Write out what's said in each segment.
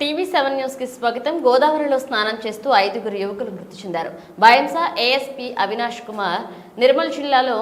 TV seven న్యూస్కి స్వాగతం. గోదావరిలో స్నానం చేస్తూ ఐదుగురు యువకులు మృతి చెందారు. బాయంస ఏఎస్పీ అవినాష్ కుమార్ నిర్మల్ జిల్లాలో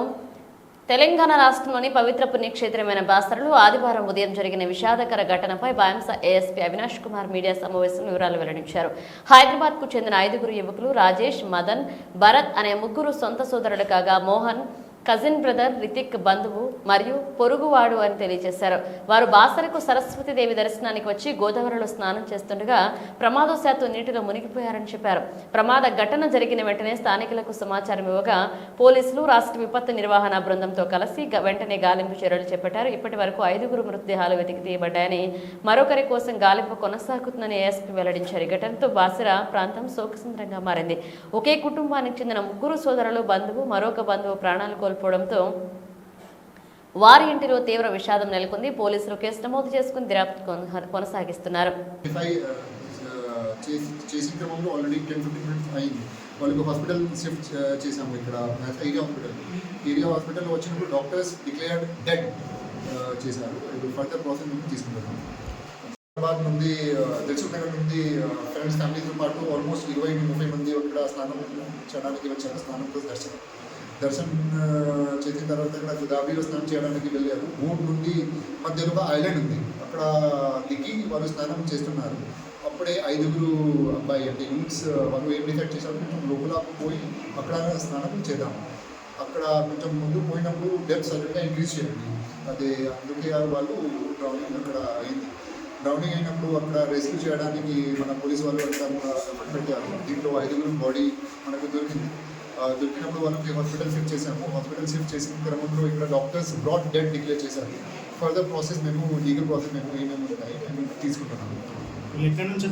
తెలంగాణ రాష్ట్రంలోని పవిత్ర పుణ్యక్షేత్రమైన బాసరలో ఆదివారం ఉదయం జరిగిన విషాదకర ఘటనపై బాయంస ఏఎస్పీ అవినాష్ కుమార్ మీడియా సమావేశం వివరాలు వెల్లడించారు. హైదరాబాద్కు చెందిన ఐదుగురు యువకులు రాజేష్ మదన్ భరత్ అనే ముగ్గురు సొంత సోదరులు కాగా మోహన్ కజిన్ బ్రదర్ రితిక్ బంధువు మరియు పొరుగువాడు అని తెలియజేశారు. వారు బాసరకు సరస్వతీదేవి దర్శనానికి వచ్చి గోదావరిలో స్నానం చేస్తుండగా ప్రమాదవశాత్తు నీటిలో మునిగిపోయారని చెప్పారు. ప్రమాద ఘటన జరిగిన వెంటనే స్థానికులకు సమాచారం ఇవ్వగా పోలీసులు రాష్ట్ర విపత్తు నిర్వహణ బృందంతో కలిసి వెంటనే గాలింపు చర్యలు చేపట్టారు. ఇప్పటి వరకు ఐదుగురు మృతదేహాలు వెతికి తీయబడ్డాయని మరొకరి కోసం గాలింపు కొనసాగుతుందని ఏఎస్పీ వెల్లడించారు. ఈ ఘటనతో బాసర ప్రాంతం శోకసుందరంగా మారింది. ఒకే కుటుంబానికి చెందిన ముగ్గురు సోదరులు బంధువు మరొక బంధువు ప్రాణాలు కోల్పోవడంతో వారి ఇంటిలో తీవ్ర విషాదం నెలకొంది. పోలీసులు కేసు నమోదు చేసుకుని దర్యాప్తు కొనసాగిస్తున్నారు. చేసిన క్రమంలో ఆల్రెడీ టెన్ ఫిఫ్టీన్ మినిట్స్ అయింది. వాళ్ళకి హాస్పిటల్ షిఫ్ట్ చేసాము ఇక్కడ. ఏరియా హాస్పిటల్ ఏరియా హాస్పిటల్ వచ్చినప్పుడు డాక్టర్స్ డిక్లేర్డ్ డెడ్ చేశారు. ఇప్పుడు ఫర్దర్ ప్రాసెస్ తీసుకుంటున్నాం హైదరాబాద్ నుండి దిల్సుఖ్ నుండి ఫ్రెండ్స్ ఫ్యామిలీతో పాటు ఆల్మోస్ట్ ఇరవై ముప్పై మంది అక్కడ స్నానం చేయడానికి వచ్చారు స్నానం ప్లస్ దర్శనం. దర్శనం చేసిన తర్వాత ఇక్కడ గోదావరిలో స్నానం చేయడానికి వెళ్ళారు. బోట్ నుండి మధ్యలో ఒక ఐలాండ్ ఉంది. అక్కడ దిగి వాళ్ళు స్నానం చేస్తున్నారు. అప్పుడే ఐదుగురు అబ్బాయి అంటే యూత్స్ వాళ్ళు ఏం డిసైడ్ చేశారు? కొంచెం లోపల పోయి అక్కడ స్నానం చేద్దాం. అక్కడ కొంచెం ముందు పోయినప్పుడు డెప్త్ సడన్గా ఇంక్రీజ్ చేయండి. అదే అందుకే వాళ్ళు ట్రావెలింగ్ అక్కడ అయింది. డ్రౌనింగ్ అయినప్పుడు అక్కడ రెస్క్యూ చేయడానికి మన పోలీస్ వాళ్ళు అక్కడ పెట్టారు. దీంట్లో ఐదుగురు బాడీ మనకు దొరికింది. దొరికినప్పుడు వాళ్ళకి హాస్పిటల్ షిఫ్ట్ చేశాము. హాస్పిటల్ షిఫ్ట్ చేసిన క్రమంలో ఇక్కడ డాక్టర్స్ బ్రాడ్ డెడ్ డిక్లేర్ చేశారు. ఫర్దర్ ప్రాసెస్ మేము లీగల్ ప్రాసెస్ మేము ఏమేమి ఉన్నాయి మేము తీసుకుంటున్నాము. ఎక్కడి నుంచి